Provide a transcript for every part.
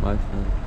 My phone.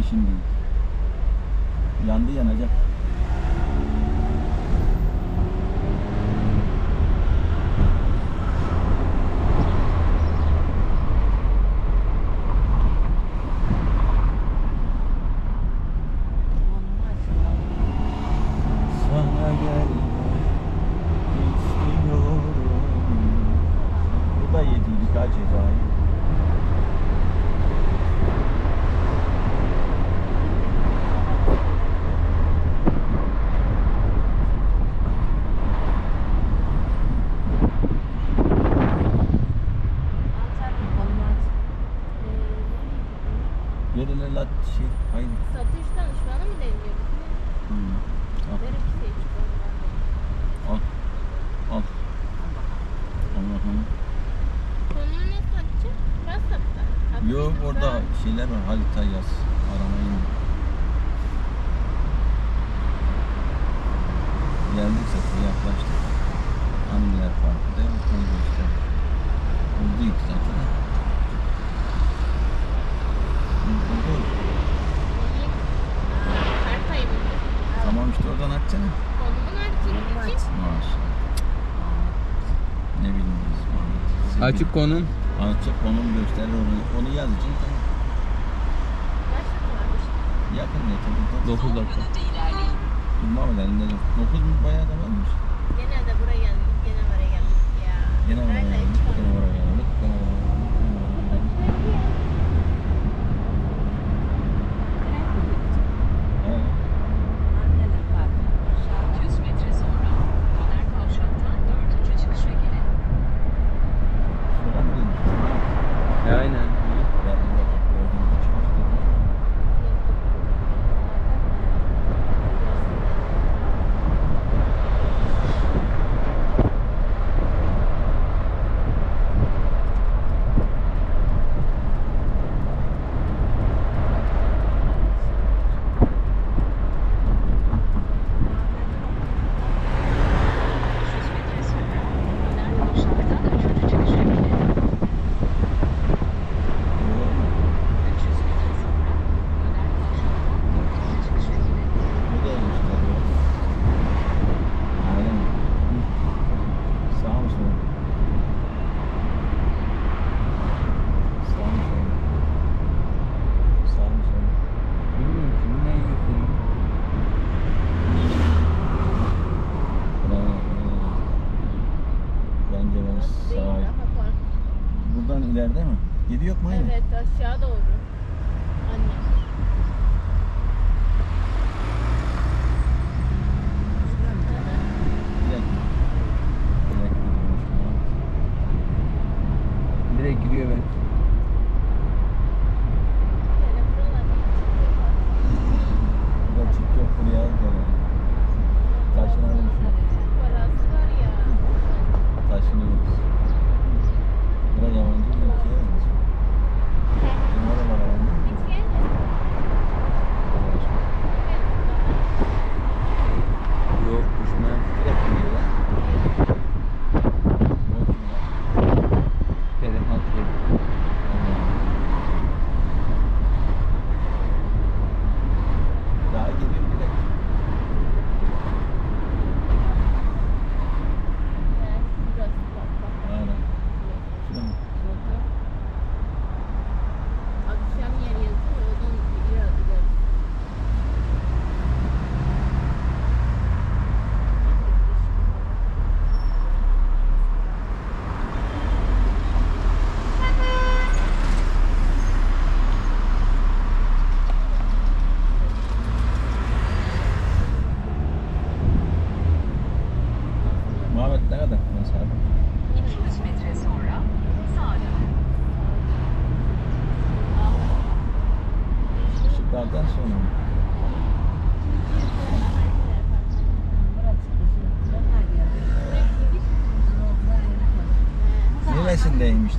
Fishing Açık konum. Açık konum gösterir onu. Onu yaz için tamam. Yakın ne tabii. 9 dakika. Durma Durmam elinde. 9 bayağı da varmış. Genelde buraya geldik. Gene oraya geldik ya. Gene oraya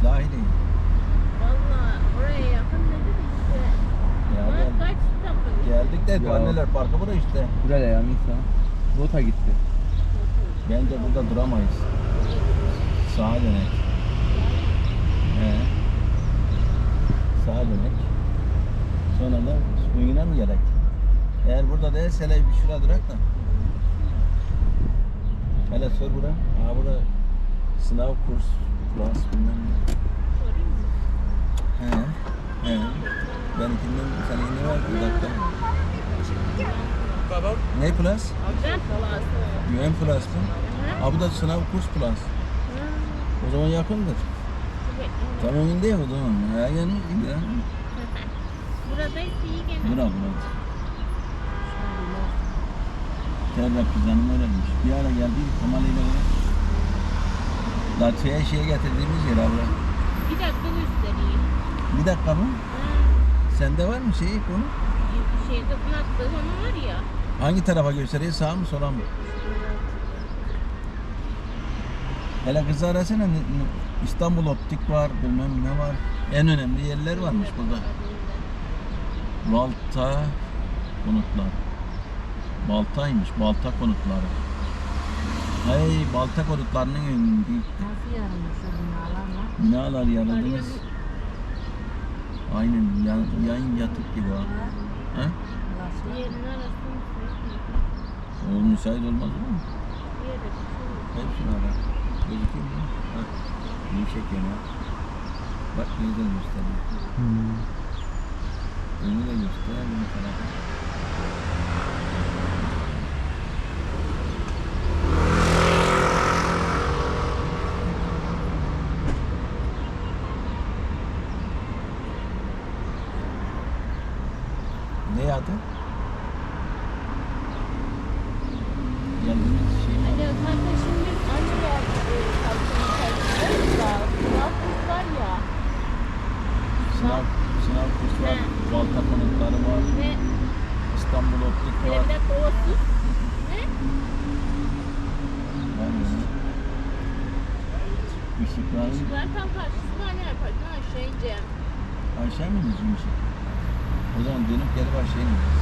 Lahili? Valla oraya yakın dedi de işte. Ya Ama gel- kaç tapın? geldik de Ya. anneler parkı bura işte. Buraya ya Nisa. Rota gitti. Bence burada duramayız. Sağa dönek. He. Sağa dönek. Sonra da suyuna mı gerek? Eğer burada değilse hele bir şuraya durak da. Hele sor bura. Aa burada sınav kurs klas bilmem ne. He. He. Benimkinden seninkinde var bir dakika. Ne plus? UN plus mı? Aa bu da sınav kurs plus. O zaman yakındır. Tam emin değil o zaman. Ya yani ya. Buradaysa iyi gene. Bura bura. Terra pizzanın öyleymiş. Bir ara geldiydik Kemal ile beraber. Latviya'ya şeye getirdiğimiz yer abla. Bir dakika göstereyim. Bir dakika mı? Ha, Sende var mı şey konu? şeyde bunakta onu var ya. Hangi tarafa gösteriyor? Sağ mı sola mı? Hele kızı arasana. İstanbul Optik var, bilmem ne var. En önemli yerler varmış burada. Balta konutlar. Baltaymış, balta konutları. Hey, balta konutlarının binalarla? binalar yarıldınız. Aynen yan, yan yatık gibi ha. ha? O müsait olmaz mı? Yere Hepsini ara. Gözüküyor mu? Ha. İyi çekiyor ha. Bak ne güzel gösteriyor. Hmm. Önü de göster, ön tarafı. Ne adı? Geldiğimiz şey mi? Alo kanka şimdi aynı yer e, kalkın da sınav kurs var ya. Sınav, sınav kursu var, He. balta konutları var, Ne? İstanbul Optik Hele var. bir dakika o sus. Ne? Var mı? Işıkların Işıklar tam karşısında aynı yer parktan aşağı ineceğim. Aşağı mı ineceğim ışık? O zaman dönüp gelip aşağı ineceğiz.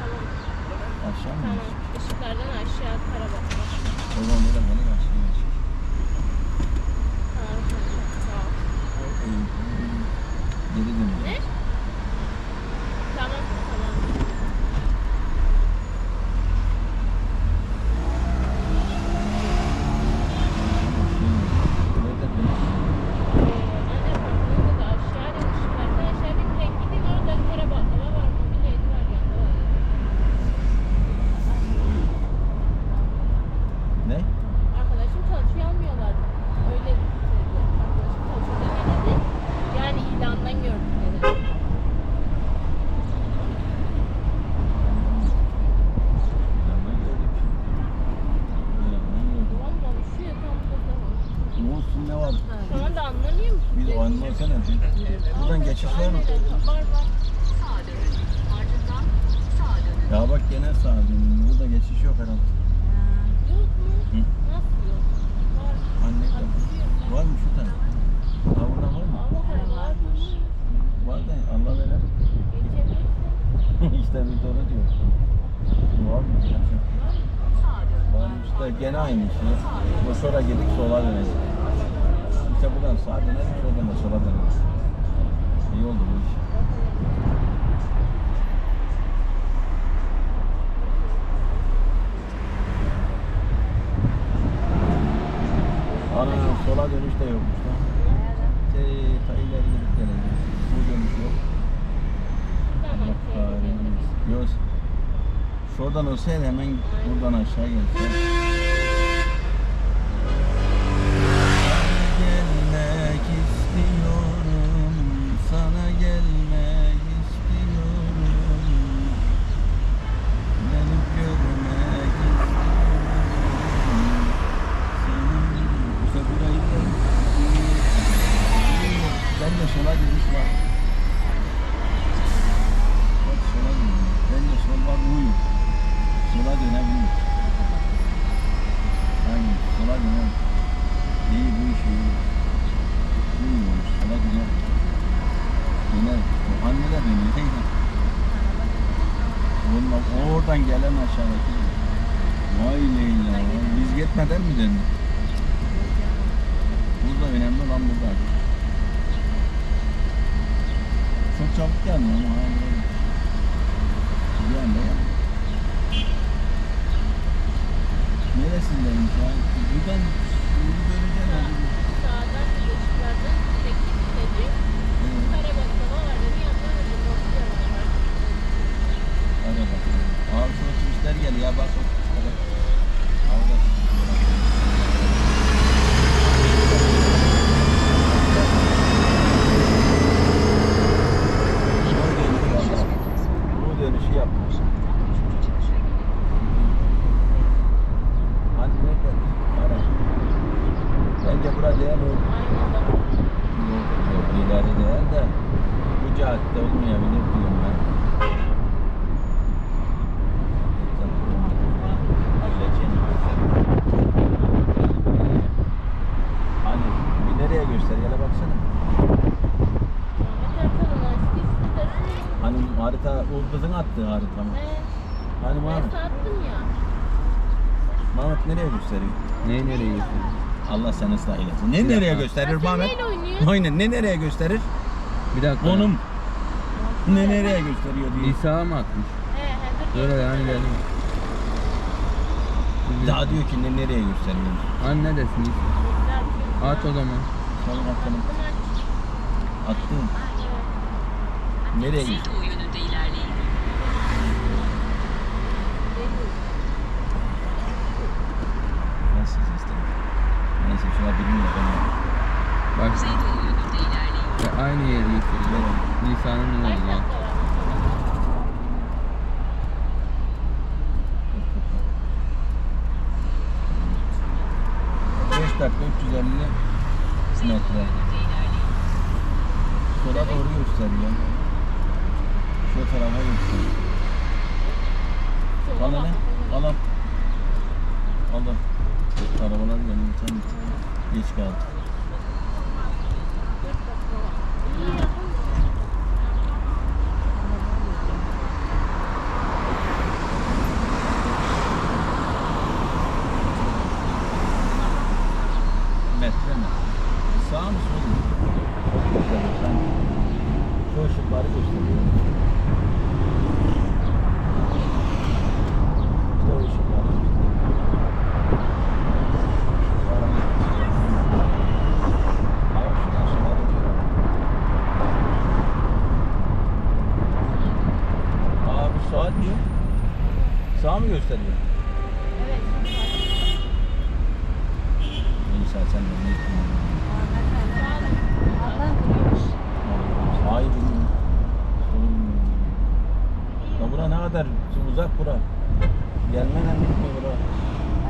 Tamam. Aşağı mı Tamam. ineceğiz? Işıklardan aşağı kara bak. O zaman böyle gelip aşağı ineceğiz. Tamam. Tamam. İyi. Geri döneceğiz. Ne? Tamam. Tamam. Nerede dönüyoruz? Anne parkında da aşağı in. Işıklardan aşağı in. Direkt gidin orada kara baklava var. Mobilyaydı var yanında var. Ne? Arkadaşım çalışıyor almıyorlar. Öyle dedi. Arkadaşım çalışıyor. Gene Gelsene. Buradan geçiş var mı? Var var. Sağa dönün. Ardından sağa dönün. Ya bak gene sağ dönüyor. Burada geçiş yok herhalde. Yok mu? Hı. Nasıl yok? Var. Anne de var mı şu tane? Ha burada var mı? Allah varmış. Var da Allah verir. Geçebilirsin. işte bir doğru diyor. Var mı? Sağa dönün. Varmış da gene aynı. Bu sonra gidip sola döneceğiz. İşte buradan sağa dönelim, şuradan da sola döneriz. İyi oldu bu iş. Ana sola dönüş de yokmuş lan. Şey, ta ileri gidip geleceğiz. Bu dönüş yok. Allah kahretsin. Yok. Şuradan olsaydı hemen buradan aşağı gelse. Döner. İyi bu iş iyi. Dönüyor. Teyze. Olmaz. Oradan gelen aşağıdaki. Vay Leyla. Biz gitmeden mi? Burada önemli olan burada. Çok çabuk gelmiyor ama. Bir anda ya. Neresindeymiş ya? Buradan bunu göreceğim ya. Sağdan. Evet, Kare baklava var. Bir yandan bakalım. Abi şu turistler geliyor ya bak. Hadi. Orada. Bu dönüşü yapmış. Üçüncü çıkışa girin. Hani nerede? Ara. Bence bura değil o. Aynen bak. Yok yok ileri değil de bu cadde olmayabilir diyorum ben. Hani bir nereye göster gele baksana. Ahmet Ertan'ın açtı sitesi. Hani harita o kızın attığı harita mı? He. Hani Ben Mahmut, sattım ya. Mahmut nereye gösteriyor? Neyi nereye götürüyor? Allah seni ıslah eylesin. Ne nereye gösterir sen Mahmut? neyle oynuyorsun? Aynen ne nereye gösterir? Bir dakika. Konum. Ne nereye gösteriyor diye. İsa mı atmış? He he. Dur yani geldim. Daha diyor ki ne nereye gösteriyor? Anne neredesin İsa? At o zaman. Sol bakalım. Attın. Nereye yönünde ilerleyin. Neyse şuna ben. Bak ya aynı yeri gösteriyor. Nisa'nın dakika var? Beş dakika 350 Kuzey doğu metre. Sola doğru gösteriyor. Şu tarafa gösteriyor. Sola Al hele. bak. Al al. Al al. Arabalar geliyor. Sen geç kaldı. Metre mi? Sağ mı sol mu? Gösteriyor sanki. Şu ışıkları gösteriyor. İşte o ışıkları gösteriyor. Abi şuradan sola dönüyor. Aa bu saat diyor. Sağ mı gösteriyor? Evet. Neyse sen de ne Allah biliyormuş. Hayır bilmiyorum. Sorun bilmiyorum. Ya bura ne kadar uzak bura. Gelmeden bitmiyor bura.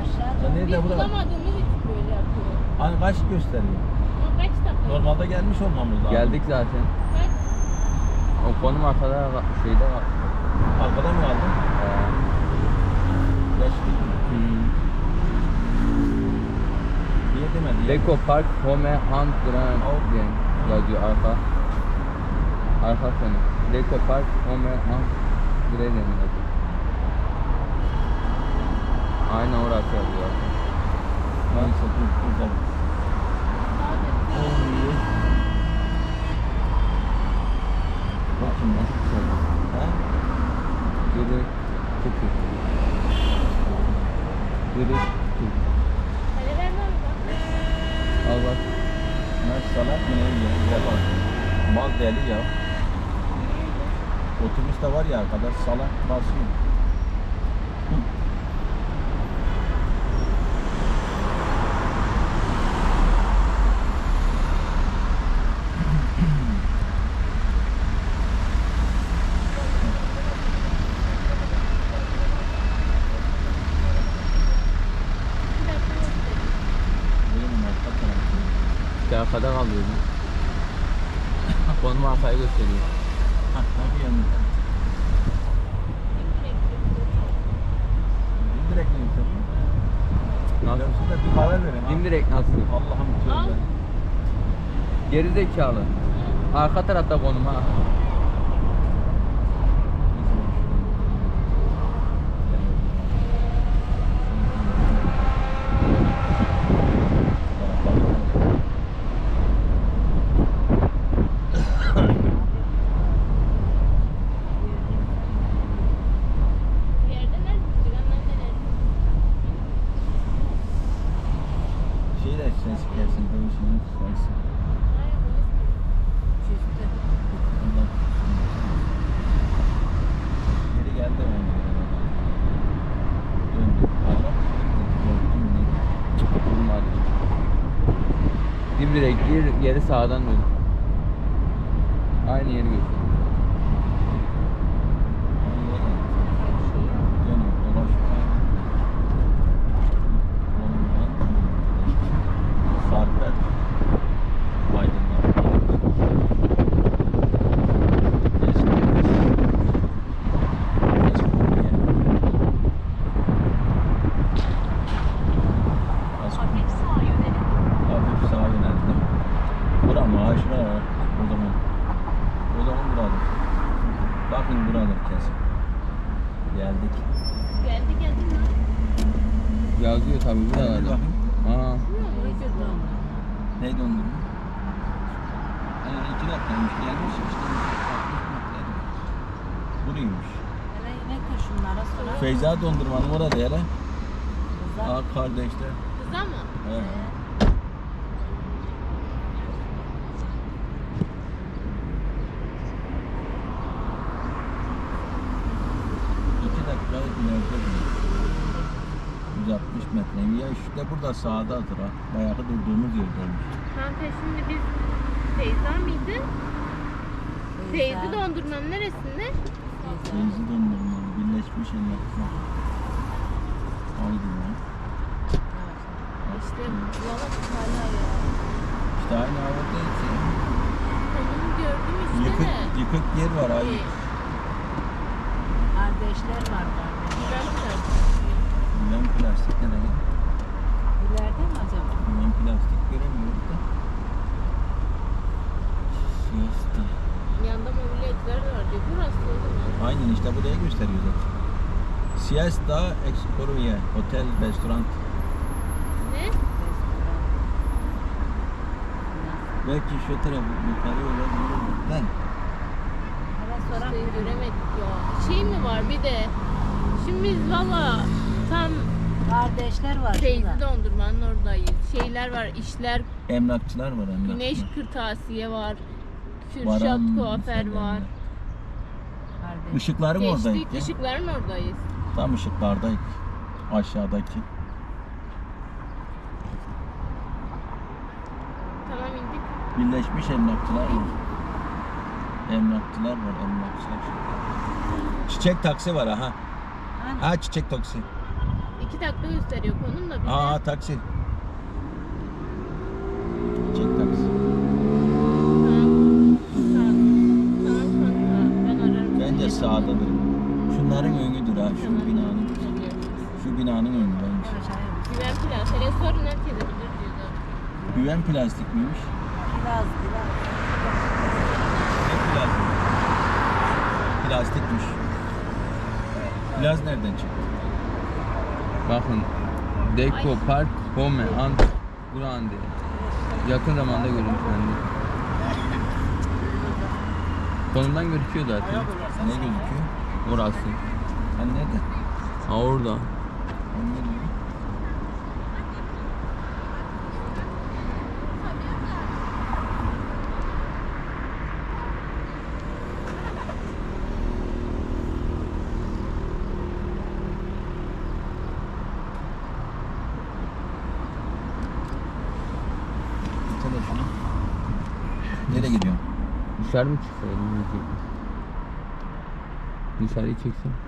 Aşağıda Sen Biz nerede bura? bulamadığımız için böyle yapıyor. Hani kaç gösteriyor? Ama kaç dakika Normalde gelmiş olmamız lazım. Geldik zaten. Kaç? O konum arkada şeyde var. Arkadan mı aldın? Ee, Geçtik mi? hmm. Niye demedi ya? Beko Park Home Hand Grand Game yazıyor arka. Arka konu. Beko Park Home Hand Grand yazıyor. Aynen orası yazıyor. Neyse dur burada. Ya. Ha? Geri tıkır. Geri var bak? Al bak. Ne salak mı ne ya? Bize bak. Mal deli ya. Otobüste var ya arkadaş salak basıyor. Hı. Bir dakika göstereyim. Benim arka tarafı. İşte arkada kalıyor. bu. Konum arkayı gösteriyor. Hah, hadi yanında. Direkt mi yükselttin? Nasıl? Bir kahve verin. Dimdirek nasıl? Allah'ım Al. tövbe. Geri zekalı. Arka tarafta konum ha. Bir yerde nerede? Ciganlar nerede? Şey de ses gelsin, dövüşünün sesi. Hayır, bu ne? Çizdi. Allah korusun. Geri geldi ben Döndü. Allah korktum ne? Durmadı. Dimdirek gir, geri sağdan dön. Aynı yeri gösteriyor. Dönüyor, dolaşıyor. Ondan Sarper aydınlatma. Eski Eski Az Hafif sağa yönelik. hafif sağa yöneldim. Bura maaşına var o zaman. O zaman buradır. Bakın buradır kesin. Geldik. Geldi geldi mi? Yazıyor tabi Hadi buralarda. bakayım. Aa, Neyse döndü. Ne dondurma? Ee, iki dakikaymış gelmiş işte. 60 metre. Buraymış. Hele inek de şunlara sonra. Feyza dondurmanın orada hele. Kızlar. Aa kardeşler. Kıza mı? He. İki dakika ileride bu. 160 metre. Ya işte burada sağdadır ha. Bayağı durduğumuz yerdeymiş. Kanka şimdi biz Feyza mıydı? Feyzi dondurmanın neresinde? Feyzi dondurma. Birleşmiş emlaklar. Haydi ya. İşte bulamadık hala ya. İşte aynı havada ki. Konumu gördüm işte Yıkık, de. yıkık yer var abi. Kardeşler var kardeş. Ben de. Bilmem plastik ne demek? İleride mi acaba? Bilmem plastik göremiyoruz da. Siesta. Yanda mobilyacılar da var diyor. Burası o zaman. Aynen işte buraya gösteriyor zaten. Siesta Exporia Hotel Restoran. Ne? Restoran. Belki şu taraf yukarı olabilir. Ben. Restoran İşte göremedik ya. Şey mi var bir de. Şimdi biz valla tam Kardeşler var Feyzi şurada. dondurmanın oradayız. Şeyler var, işler, Emlakçılar var emlakçılar. güneş kırtasiye var. Kürşat kuaför var. Kardeş. Işıkları mı oradaydı? Geçtik ışıkların oradayız. Tam ışıklardayız. Aşağıdaki. Tamam indik. Birleşmiş emlakçılar var. Emlakçılar var, emlakçılar. Çiçek taksi var ha. Hani Ha çiçek taksi. İki dakika gösteriyor konum da bize. Aa taksi. Oradadır. Şunların önüdür ha şu binanın. Şu binanın önü bence. Güven. Restoran herkese bilir diyordu. Güven plastik miymiş? Biraz biraz. Ne plastik? Plastikmiş. Plaz nereden çıktı? Bakın. Deco Park Home and Grande. Yakın zamanda görüntülendi. Konumdan gözüküyor zaten. Ne gözüküyor? Orası. Hani nerede? Ha orada. Ne diyor? Telefonu. Nereye gidiyorsun? Mı çıksaydım diyecektim. Dışarıyı çeksin.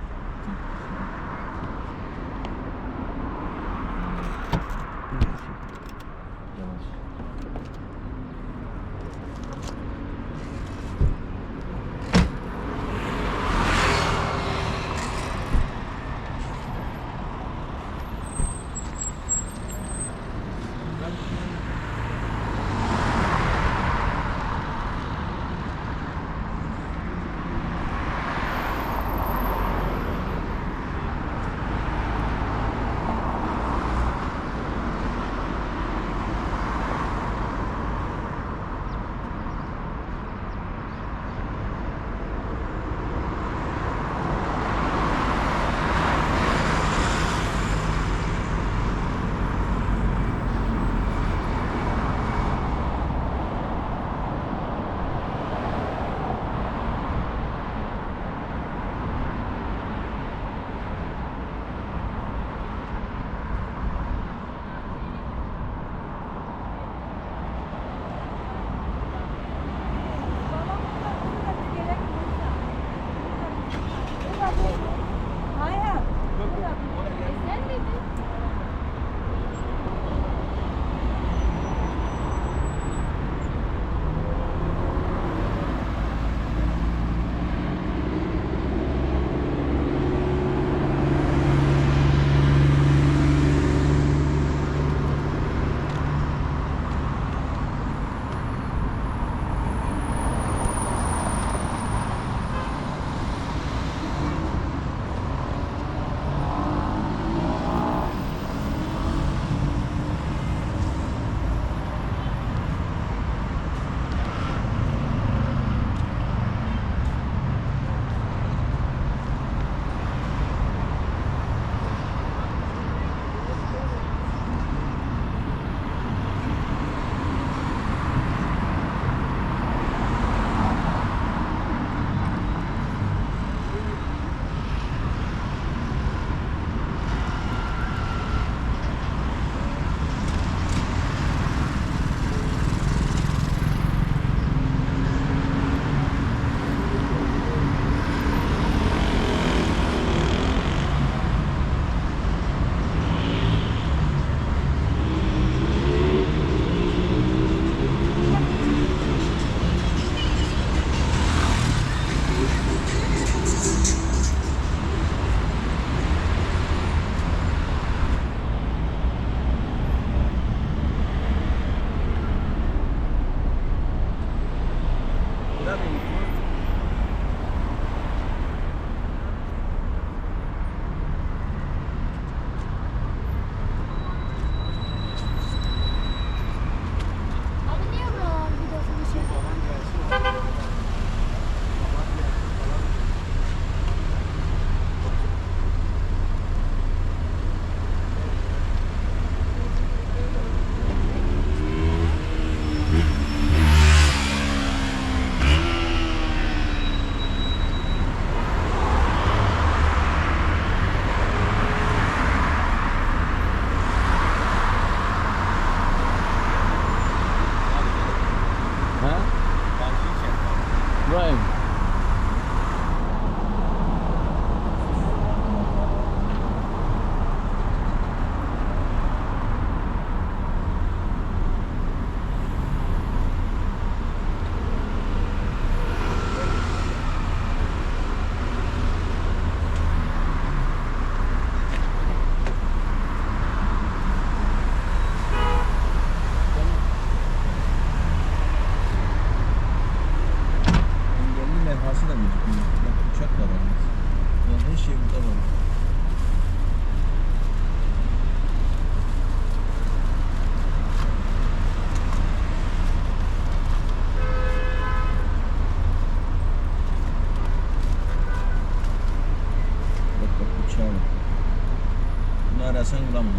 Arasan bulamıyor.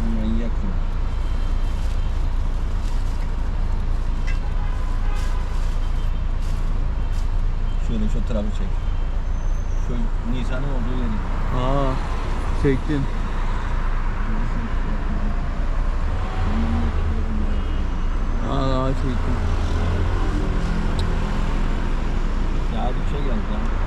Bu manyak ya. Şöyle şu tarafı çek. Şu Nisan'ın olduğu yeri. Aa, çektim. Aa, aa çektim. Ya bir şey geldi ya.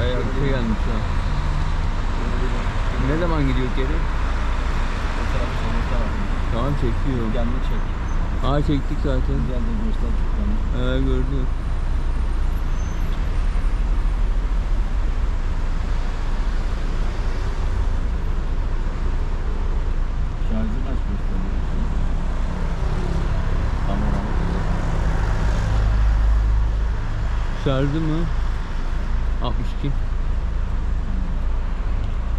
Bayağı bir şey gelmiş ya. Ne zaman gidiyor geri? O tarafı sonunda var. Tamam çekiyorum. Kendini çek. Aa çektik zaten. Gel de göster kendini. Ee gördüm. Şarjı kaç gösteriyor? Kamera. Şarjı mı? 62.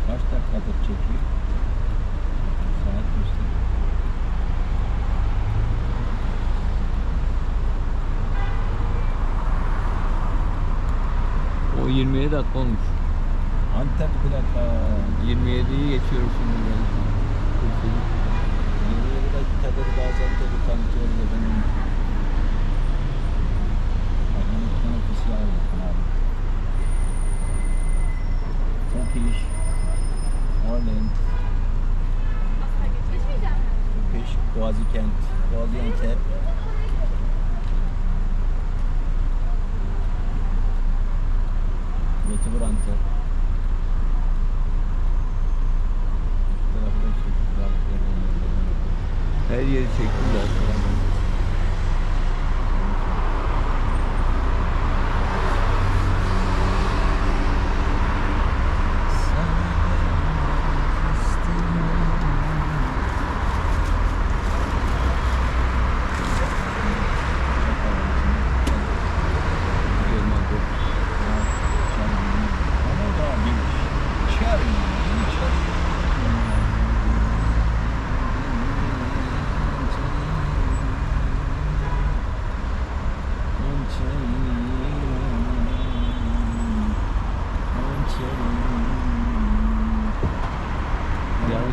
Kaç dakikadır çekiyor? Saat gösteriyor. O 27 dakika olmuş. Antep plaka. 27'yi geçiyoruz şimdi. ben. 27 dakikadır Gaziantep'i tanıtıyoruz efendim. Bakanlıktan ofisi aldık abi. Topiş. Orlen. Topiş. Gazi kent. Gaziantep. Götübür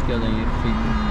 violência